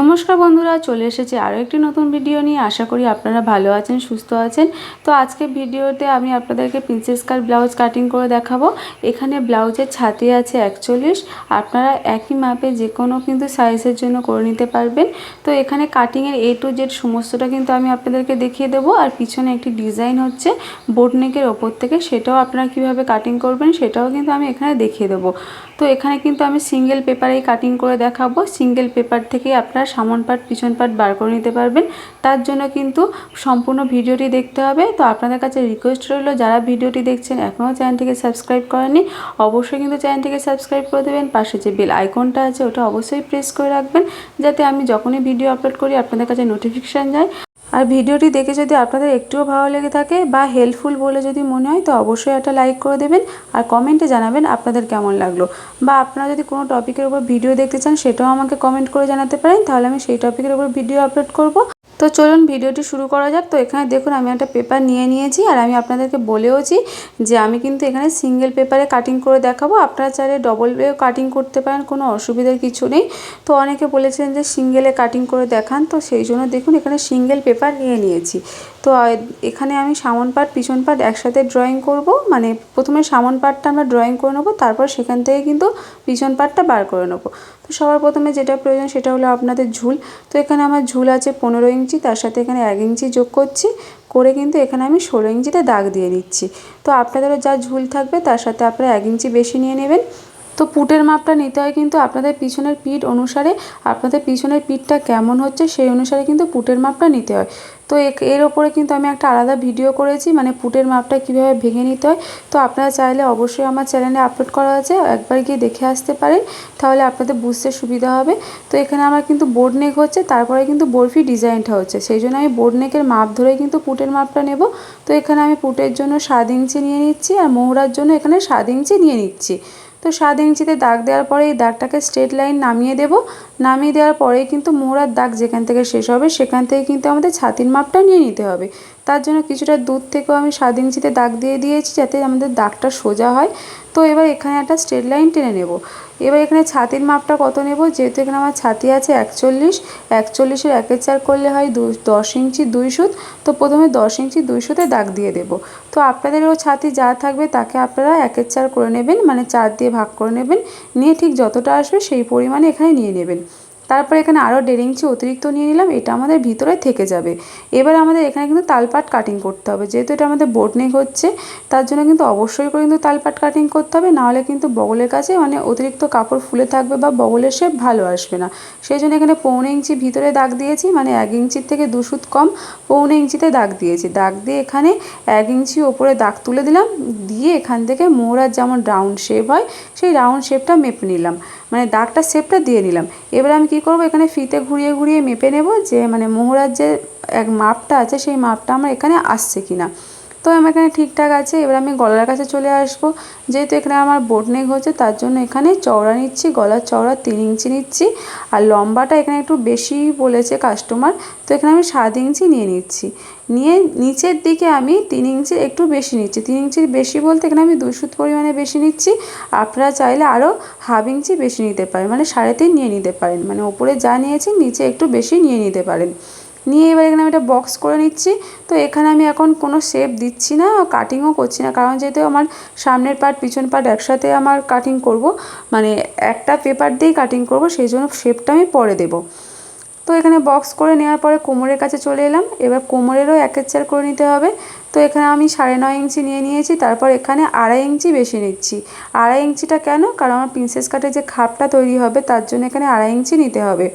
নমস্কার বন্ধুরা, চলে এসেছি আরও একটি নতুন ভিডিও নিয়ে। আশা করি আপনারা ভালো আছেন, সুস্থ আছেন। তো আজকে ভিডিওতে আমি আপনাদেরকে প্রিন্সেস কার ব্লাউজ কাটিং করে দেখাবো। এখানে ব্লাউজের ছাতি আছে একচল্লিশ। আপনারা একই মাপে যে কোনো কিন্তু সাইজের জন্য করে নিতে পারবেন। তো এখানে কাটিংয়ের এ টু জেড সমস্তটা কিন্তু আমি আপনাদেরকে দেখিয়ে দেবো। আর পিছনে একটি ডিজাইন হচ্ছে বোটনেকের ওপর থেকে। সেটাও আপনারা কীভাবে কাটিং করবেন সেটাও কিন্তু আমি এখানে দেখিয়ে দেবো। তো এখানে কিন্তু আমি সিঙ্গেল পেপারেই কাটিং করে দেখাবো। সিঙ্গেল পেপার থেকেই আপনারা সামন পাট, পিছন পাট বার করে নিতে পারবেন। তার জন্য কিন্তু সম্পূর্ণ ভিডিওটি দেখতে হবে। তো আপনাদের কাছে রিকোয়েস্ট রইল, যারা ভিডিওটি দেখছেন এখনও চ্যানেলটিকে সাবস্ক্রাইব করেননি, অবশ্যই কিন্তু চ্যানেলটিকে সাবস্ক্রাইব করে দেবেন। পাশে যে বেল আইকনটা আছে, ওটা অবশ্যই প্রেস করে রাখবেন। যাতে আমি যখনই ভিডিও আপলোড করি, আপনাদের কাছে নোটিফিকেশান যায়। আর ভিডিওটি দেখে যদি আপনাদের একটুও ভালো লেগে থাকে বা হেল্পফুল বলে যদি মনে হয়, তো অবশ্যই একটা লাইক করে দেবেন আর কমেন্টে জানাবেন আপনাদের কেমন লাগল। বা আপনারা যদি কোনো টপিকের উপর ভিডিও দেখতে চান, সেটাও আমাকে কমেন্ট করে জানাতে পারেন। তাহলে আমি সেই টপিকের উপর ভিডিও আপলোড করব। তো চলুন ভিডিওটি শুরু করা যাক। তো এখানে দেখুন, আমি একটা পেপার নিয়ে নিয়েছি আর আমি আপনাদেরকে বলেওছি যে আমি কিন্তু এখানে সিঙ্গেল পেপারে কাটিং করে দেখাবো। আপনারা চাইলে ডবল কাটিং করতে পারেন, কোনো অসুবিধার কিছু নেই। তো অনেকে বলেছেন যে সিঙ্গেলে কাটিং করে দেখান, তো সেই জন্য দেখুন এখানে সিঙ্গেল পেপার নিয়ে নিয়েছি। তো এখানে আমি সামন পাট, পিছন পাট একসাথে ড্রয়িং করব। মানে প্রথমে সামন পাটটা আমরা ড্রয়িং করে নেব, তারপর সেখান থেকে কিন্তু পিছন পাটটা বার করে নেব। তো সবার প্রথমে যেটা প্রয়োজন সেটা হলো আপনাদের ঝুল। তো এখানে আমার ঝুল আছে পনেরো ইঞ্চি, তার সাথে এখানে এক ইঞ্চি যোগ করছি। করে কিন্তু এখানে আমি ষোলো ইঞ্চিতে দাগ দিয়ে দিচ্ছি তো আপনাদেরও যা ঝুল থাকবে তার সাথে আপনারা এক ইঞ্চি বেশি নিয়ে নেবেন। তো পুটের মাপটা নিতে হয় কিন্তু আপনাদের পিছনের পিঠ অনুসারে আপনাদের পিছনের পিঠটা কেমন হচ্ছে সেই অনুসারে কিন্তু পুটের মাপটা নিতে হয়। তো এর ওপরে কিন্তু আমি একটা আলাদা ভিডিও করেছি মানে পুটের মাপটা কীভাবে ভেঙে নিতে হয়। তো আপনারা চাইলে অবশ্যই আমার চ্যানেলে আপলোড করা আছে, একবার গিয়ে দেখে আসতে পারেন, তাহলে আপনাদের বুঝতে সুবিধা হবে। তো এখানে আমার কিন্তু বোর্ড নেক হচ্ছে, তারপরে কিন্তু বরফি ডিজাইনটা হচ্ছে। সেই জন্য আমি বোর্ড নেকের মাপ ধরেই কিন্তু পুটের মাপটা নেব। তো এখানে আমি পুটের জন্য সাত ইঞ্চি নিয়ে নিচ্ছি আর মোহরার জন্য এখানে সাত ইঞ্চি নিয়ে নিচ্ছি। তো সাত ইঞ্চিতে দাগ দেওয়ার পরে এই দাগটাকে স্ট্রেট লাইন নামিয়ে দেব। নামিয়ে দেওয়ার পরেই কিন্তু মোড়ার দাগ যেখান থেকে শেষ হবে, সেখান থেকে কিন্তু আমাদের ছাতির মাপটা নিয়ে নিতে হবে। তার জন্য কিছুটা দূর থেকেও আমি সাত ইঞ্চিতে দাগ দিয়ে দিয়েছি যাতে আমাদের দাগটা সোজা হয়। তো এবার এখানে একটা স্ট্রেট লাইন টেনে নেব। এবার এখানে ছাতির মাপটা কত নেব? যেহেতু এখানে আমার ছাতি আছে একচল্লিশ, একচল্লিশের একের চার করলে হয় দু, দশ ইঞ্চি দুই সুত। তো প্রথমে দশ ইঞ্চি দুই সুতে দাগ দিয়ে দেব। তো আপনাদেরও ছাতি যা থাকবে তাকে আপনারা একের চার করে নেবেন মানে চার দিয়ে ভাগ করে নেবেন। নিয়ে ঠিক যতটা আসবে সেই পরিমাণে এখানে নিয়ে নেবেন। তারপর এখানে আরও দেড় ইঞ্চি অতিরিক্ত নিয়ে নিলাম, এটা আমাদের ভিতরে থেকে যাবে। এবার আমাদের এখানে কিন্তু তালপাট কাটিং করতে হবে, যেহেতু এটা আমাদের বোট নেক হচ্ছে, তার জন্য কিন্তু অবশ্যই করে কিন্তু তালপাট কাটিং করতে হবে, নাহলে কিন্তু বগলের কাছে মানে অতিরিক্ত কাপড় ফুলে থাকবে বা বগলের শেপ ভালো আসবে না। সেই জন্য এখানে পৌনে ইঞ্চি ভিতরে দাগ দিয়েছি মানে এক ইঞ্চির থেকে দু সুত কম পৌনে ইঞ্চিতে দাগ দিয়েছি। দাগ দিয়ে এখানে এক ইঞ্চি ওপরে দাগ তুলে দিলাম, দিয়ে এখান থেকে মোহরার যেমন রাউন্ড শেপ হয়, সেই রাউন্ড শেপটা মেপে নিলাম। মানে দাগটা শেপটা দিয়ে নিলাম। এবার আমি কি করব? এখানে ফিতে ঘুরিয়ে ঘুরিয়ে মেপে নেব যে মানে মোহরার যে এক মাপটা আছে, সেই মাপটা আমার এখানে আসছে কিনা। তো আমার এখানে ঠিকঠাক আছে, এবার আমি গলার কাছে চলে আসব। যেহেতু এখানে আমার বোট নেক হচ্ছে, তার জন্য এখানে চওড়া নিচ্ছি, গলার চওড়া তিন ইঞ্চি নিচ্ছি, আর লম্বাটা এখানে একটু বেশি বলেছে কাস্টমার তো এখানে আমি সাত ইঞ্চি নিয়ে নিচ্ছি। নিয়ে নিচের দিকে আমি তিন ইঞ্চি একটু বেশি নিচ্ছি, তিন ইঞ্চির বেশি বলতে এখানে আমি দুই পরিমাণে বেশি নিচ্ছি, আপনারা চাইলে আরও হাফ ইঞ্চি বেশি নিতে পারেন মানে সাড়ে তিন নিয়ে নিতে পারেন মানে ওপরে যা নিয়েছি নিচে একটু বেশি নিয়ে নিতে পারেন। নিয়ে এবার এখানে আমি এটা বক্স করে নিচ্ছি। তো এখানে আমি এখন কোনো শেপ দিচ্ছি না কাটিংও করছি না। কারণ যেহেতু আমার সামনের পার্ট পিছন পার্ট একসাথে আমার কাটিং করব মানে একটা পেপার দিয়েই কাটিং করব, সেই জন্য শেপটা আমি পরে দেবো। তো এখানে বক্স করে নেওয়ার পরে কোমরের কাছে চলে এলাম। এবার কোমরেরও এক চার করে নিতে হবে। তো এখানে আমি সাড়ে নয় ইঞ্চি নিয়ে নিয়েছি, তারপর এখানে আড়াই ইঞ্চি বেশি নিচ্ছি। আড়াই ইঞ্চিটা কেন? কারণ আমার প্রিন্সেস কাটের যে খাপটা তৈরি হবে, তার জন্য এখানে আড়াই ইঞ্চি নিতে হবে।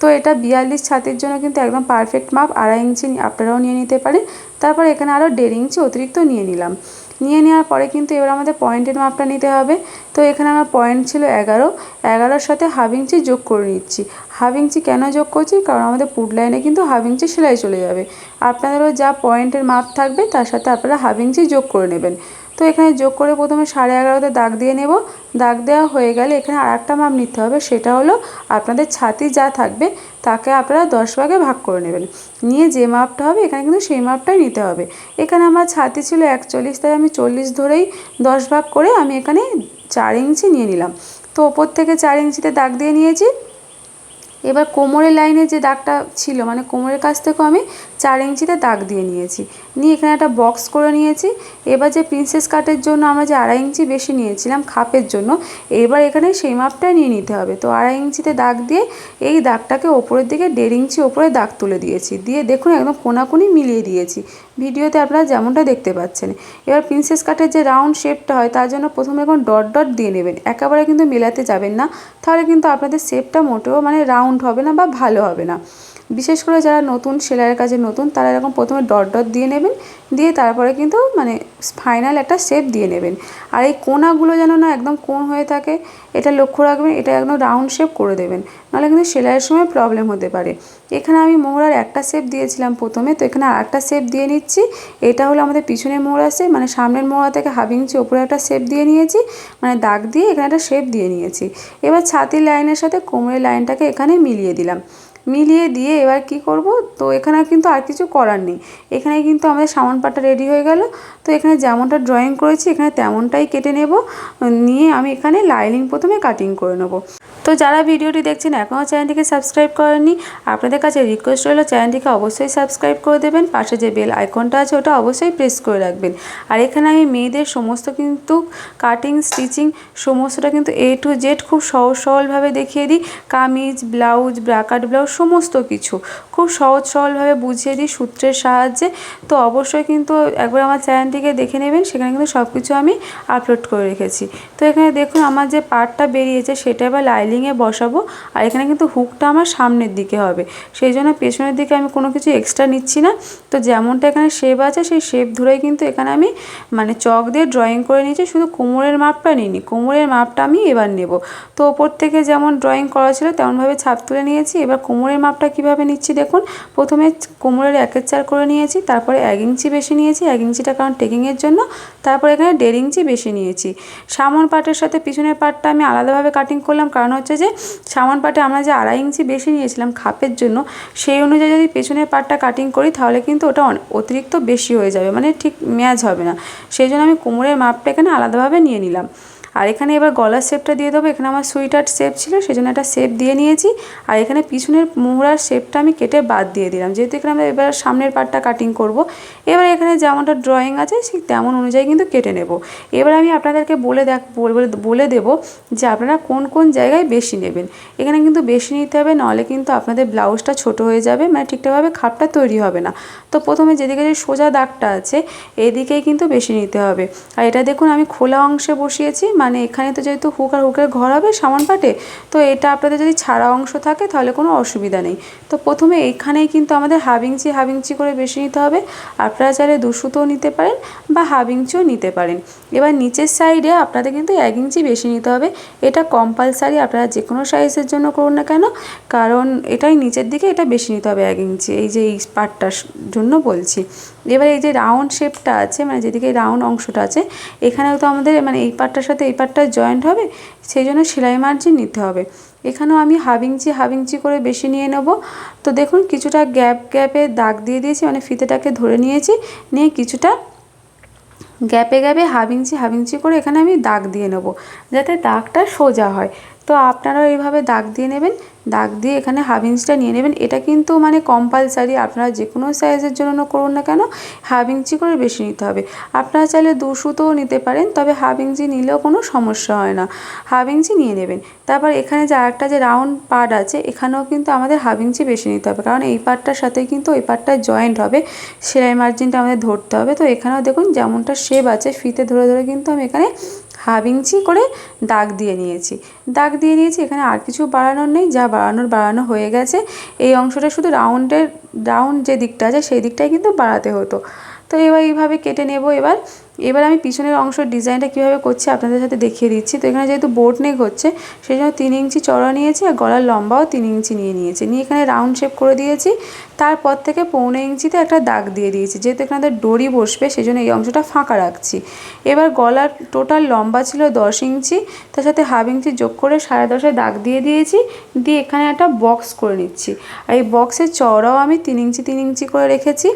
তো এটা বিয়াল্লিশ ছাতির জন্য কিন্তু একদম পারফেক্ট মাপ, আড়াই ইঞ্চি আপনারাও নিয়ে নিতে পারেন। তারপর এখানে আরও দেড় ইঞ্চি অতিরিক্ত নিয়ে নিলাম। নিয়ে নেওয়ার পরে কিন্তু এবার আমাদের পয়েন্টের মাপটা নিতে হবে। তো এখানে আমার পয়েন্ট ছিল এগারো। এগারোর সাথে হাফ ইঞ্চি যোগ করে নিচ্ছি। হাফ ইঞ্চি কেন যোগ করছি? কারণ আমাদের পুট লাইনে কিন্তু হাফ ইঞ্চি সেলাই চলে যাবে। আপনাদেরও যা পয়েন্টের মাপ থাকবে, তার সাথে আপনারা হাফ ইঞ্চি যোগ করে নেবেন। তো এখানে যোগ করে প্রথমে সাড়ে এগারোতে দাগ দিয়ে নেব। দাগ দেওয়া হয়ে গেলে এখানে আর একটা মাপ নিতে হবে, সেটা হলো আপনাদের ছাতি যা থাকবে তাকে আপনারা দশ ভাগে ভাগ করে নেবেন। নিয়ে যে মাপটা হবে, এখানে কিন্তু সেই মাপটাই নিতে হবে। এখানে আমার ছাতি ছিল একচল্লিশ, তাই আমি চল্লিশ ধরেই দশ ভাগ করে আমি এখানে চার ইঞ্চি নিয়ে নিলাম। তো ওপর থেকে চার ইঞ্চিতে দাগ দিয়ে নিয়েছি। এবার কোমরের লাইনে যে দাগটা ছিল মানে কোমরের কাছ থেকেও আমি চার ইঞ্চিতে দাগ দিয়ে নিয়েছি। নিয়ে এখানে একটা বক্স করে নিয়েছি। এবার যে প্রিন্সেস কাটের জন্য আমরা যে আড়াই ইঞ্চি বেশি নিয়েছিলাম খাপের জন্য, এবার এখানে সেই মাপটা নিয়ে নিতে হবে। তো আড়াই ইঞ্চিতে দাগ দিয়ে এই দাগটাকে ওপরের দিকে দেড় ইঞ্চি ওপরে দাগ তুলে দিয়েছি। দিয়ে দেখুন একদম কোনাকুনি মিলিয়ে দিয়েছি। ভিডিওতে আপনারা যেমনটা দেখতে পাচ্ছেন। এবার প্রিন্সেস কাটের যে রাউন্ড শেপটা হয়, তার জন্য প্রথমে এখন ডট ডট দিয়ে নেবেন। একেবারে কিন্তু মেলাতে যাবেন না। তাহলে কিন্তু আপনাদের শেপটা মোটেও মানে রাউন্ড হবে না বা ভালো হবে না। বিশেষ করে যারা নতুন, সেলাইয়ের কাজে নতুন, তারা এরকম প্রথমে ডট ডট দিয়ে নেবেন, দিয়ে তারপরে কিন্তু মানে ফাইনাল একটা শেপ দিয়ে নেবেন। আর এই কোনাগুলো যেন না একদম কোন হয়ে থাকে, এটা লক্ষ্য রাখবেন, এটা একদম রাউন্ড শেপ করে দেবেন, নাহলে কিন্তু সেলাইয়ের সময় প্রবলেম হতে পারে। এখানে আমি মোহরার একটা শেপ দিয়েছিলাম প্রথমে, তো এখানে আর একটা শেপ দিয়ে নিচ্ছি, এটা হলো আমাদের পিছনের মোহরা শেপ মানে সামনের মোহরা থেকে হাফ ইঞ্চি ওপরে একটা শেপ দিয়ে নিয়েছি মানে দাগ দিয়ে এখানে একটা শেপ দিয়ে নিয়েছি। এবার ছাতির লাইনের সাথে কোমরের লাইনটাকে এখানে মিলিয়ে দিলাম। মিলিয়ে দিয়ে এবার কি করব? তো এখানে কিন্তু আর কিছু করার নেই। এখানে কিন্তু আমাদের সামান পাটটা রেডি হয়ে গেল। তো এখানে যেমনটা ড্রয়িং করেছি, এখানে তেমনটাই কেটে নেব। নিয়ে আমি এখানে লাইনিং প্রথমে কাটিং করে নেব। তো যারা ভিডিওটি দেখছেন এখনও চ্যানেলটিকে সাবস্ক্রাইব করেননি, আপনাদের কাছে রিকোয়েস্ট রইল, চ্যানেলটিকে অবশ্যই সাবস্ক্রাইব করে দেবেন। পাশে যে বেল আইকনটা আছে, ওটা অবশ্যই প্রেস করে রাখবেন। আর এখানে আমি মেয়েদের সমস্ত কিন্তু কাটিং স্টিচিং সমস্তটা কিন্তু এ টু জেড খুব সহজ সরলভাবে দেখিয়ে দিই। কামিজ, ব্লাউজ ব্রাকাট ব্লাউজ সমস্ত কিছু। খুব সহজ সরলভাবে বুঝিয়ে দিই সূত্রের সাহায্যে। তো অবশ্যই কিন্তু একবার আমার চ্যানেলটিকে দেখে নেবেন, সেখানে কিন্তু সব কিছু আমি আপলোড করে রেখেছি। তো এখানে দেখুন আমার যে পার্টটা বেরিয়েছে, সেটা এবার লাইলিংয়ে বসাবো। আর এখানে কিন্তু হুকটা আমার সামনের দিকে হবে। সেই জন্য পেছনের দিকে আমি কোনো কিছু এক্সট্রা নিচ্ছি না। তো যেমনটা এখানে শেপ আছে, সেই শেপ ধরেই কিন্তু এখানে আমি মানে চক দিয়ে ড্রয়িং করে নিয়েছি। শুধু কোমরের মাপটা নিইনি, কোমরের মাপটা আমি এবার নেব। তো ওপর থেকে যেমন ড্রয়িং করা ছিল, তেমনভাবে ছাপ তুলে নিয়েছি। এবার কোমরের মাপটা কীভাবে নিচ্ছি দেখুন। প্রথমে কোমরের একের চার করে নিয়েছি, তারপরে এক ইঞ্চি বেশি নিয়েছি, এক ইঞ্চিটা কারণ টেকিংয়ের জন্য। তারপরে এখানে দেড় ইঞ্চি বেশি নিয়েছি। সামন পাটের সাথে পিছনের পাটটা আমি আলাদাভাবে কাটিং করলাম, কারণ হচ্ছে যে সামন পাটে আমরা যে আড়াই ইঞ্চি বেশি নিয়েছিলাম খাপের জন্য, সেই অনুযায়ী যদি পেছনের পাটটা কাটিং করি, তাহলে কিন্তু ওটা অতিরিক্ত বেশি হয়ে যাবে মানে ঠিক ম্যাচ হবে না। সেই জন্য আমি কোমরের মাপটা এখানে আলাদাভাবে নিয়ে নিলাম। আর এখানে এবার গলার শেপটা দিয়ে দেবো। এখানে আমার সুইটার শেপ ছিল সেই জন্য একটা শেপ দিয়ে নিয়েছি। আর এখানে পিছনের মোহরার শেপটা আমি কেটে বাদ দিয়ে দিলাম। যেহেতু এখানে আমরা এবার সামনের পার্টটা কাটিং করব, এবার এখানে যেমনটা ড্রয়িং আছে ঠিক তেমন অনুযায়ী কিন্তু কেটে নেব। এবার আমি আপনাদেরকে বলে দেখ, বলে দেবো যে আপনারা কোন কোন জায়গায় বেশি নেবেন। এখানে কিন্তু বেশি নিতে হবে নাহলে কিন্তু আপনাদের ব্লাউজটা ছোট হয়ে যাবে মানে ঠিকঠাকভাবে খাপটা তৈরি হবে না। তো প্রথমে যেদিকে যে সোজা দাগটা আছে, এদিকেই কিন্তু বেশি নিতে হবে। আর এটা দেখুন, আমি খোলা অংশে বসিয়েছি মানে এখানে তো যেহেতু হুক আর হুকের ঘর হবে সামান পাটে, তো এটা আপনাদের যদি ছাড়া অংশ থাকে তাহলে কোনো অসুবিধা নেই। তো প্রথমে এইখানেই কিন্তু আমাদের হাফ ইঞ্চি করে বেশি নিতে হবে। আপনারা চাইলে দুশুতেও নিতে পারেন বা হাফ ইঞ্চিও নিতে পারেন। এবার নিচের সাইডে আপনাদের কিন্তু এক ইঞ্চি বেশি নিতে হবে। এটা কম্পালসারি আপনারা যে কোনো সাইজের জন্য করুন না কেন, কারণ এটাই নিচের দিকে এটা বেশি নিতে হবে এক ইঞ্চি। এই যে এই পার্টটার জন্য বলছি। এবার এই যে রাউন্ড শেপটা আছে মানে যেদিকে রাউন্ড অংশটা আছে, এখানেও তো আমাদের মানে এই পার্টটার সাথে এই পার্টটা জয়েন্ট হবে, সেই জন্য সেলাই মার্জিন নিতে হবে। এখানেও আমি হাফ ইঞ্চি ইঞ্চি করে বেশি নিয়ে নেব। তো দেখুন, কিছুটা গ্যাপ গ্যাপে দাগ দিয়ে দিয়েছি মানে ফিতেটাকে ধরে নিয়েছি, নিয়ে কিছুটা গ্যাপে গ্যাপে ইঞ্চি হাফ ইঞ্চি করে এখানে আমি দাগ দিয়ে নেব, যাতে দাগটা সোজা হয়। তো আপনারাও এইভাবে দাগ দিয়ে নেবেন, দাগ দিয়ে এখানে হাফ ইঞ্চিটা নিয়ে নেবেন। এটা কিন্তু মানে কম্পালসারি আপনারা যে কোনো সাইজের জন্য করুন না কেন হাফ ইঞ্চি করে বেশি নিতে হবে। আপনারা চাইলে দু সুতোও নিতে পারেন, তবে হাফ ইঞ্চি নিলেও কোনো সমস্যা হয় না। হাফ ইঞ্চি নিয়ে নেবেন। তারপর এখানে যে আরেকটা যে রাউন্ড পার্ট আছে, এখানেও কিন্তু আমাদের হাফ ইঞ্চি বেশি নিতে হবে। কারণ এই পার্টটার সাথে কিন্তু ওই পার্টটা জয়েন্ট হবে, সেলাই মার্জিনটা আমাদের ধরতে হবে। তো এখানেও দেখুন যেমনটা শেপ আছে ফিতে ধরে ধরে কিন্তু আমি এখানে হাফ ইঞ্চি করে দাগ দিয়ে নিয়েছি। দাগ দিয়ে নিয়েছি, এখানে আর কিছু বাড়ানোর নেই, যা বাড়ানোর বাড়ানো হয়ে গেছে। এই অংশটা শুধু রাউন্ডের, রাউন্ড যে দিকটা আছে, সেই দিকটাই কিন্তু বাড়াতে হতো। তো এবার এইভাবে কেটে নেব এবার। এবার আমি পিছনের অংশের ডিজাইনটা কীভাবে করছি আপনাদের সাথে দেখিয়ে দিচ্ছি। তো এখানে যেহেতু বোট নেক হচ্ছে, সেই জন্য তিন ইঞ্চি চড়া নিয়েছি আর গলার লম্বাও তিন ইঞ্চি নিয়ে নিয়েছি। নিয়ে এখানে রাউন্ড শেপ করে দিয়েছি। তারপর থেকে পৌনে ইঞ্চিতে একটা দাগ দিয়ে দিয়েছি। যেহেতু এখানে ডরি বসবে সেই জন্য এই অংশটা ফাঁকা রাখছি। এবার গলার টোটাল লম্বা ছিল দশ ইঞ্চি, তার সাথে হাফ ইঞ্চি যোগ করে সাড়ে দশে দাগ দিয়ে দিয়েছি। দিয়ে এখানে একটা বক্স করে নিচ্ছি। আর এই বক্সের চওড়াও আমি তিন ইঞ্চি তিন ইঞ্চি করে রেখেছি।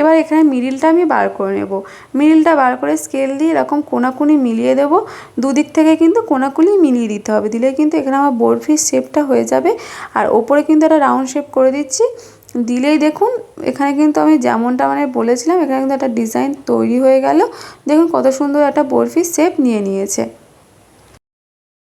এবার এখানে মিডিলটা আমি বার করে নেব। মিডিলটা বার করে স্কেল দিয়ে এরকম কোনাকুনি মিলিয়ে দেব। দুদিক থেকে কিন্তু কোনাকুনি মিলিয়ে দিতে হবে। দিলে কিন্তু এখানে আমার বরফির শেপটা হয়ে যাবে। আর ওপরে কিন্তু একটা রাউন্ড শেপ করে দিচ্ছি। দিলেই দেখুন, এখানে কিন্তু আমি যেমনটা মানে বলেছিলাম, এখানে কিন্তু একটা ডিজাইন তৈরি হয়ে গেল। দেখুন কত সুন্দর একটা বরফির শেপ নিয়ে নিয়েছে।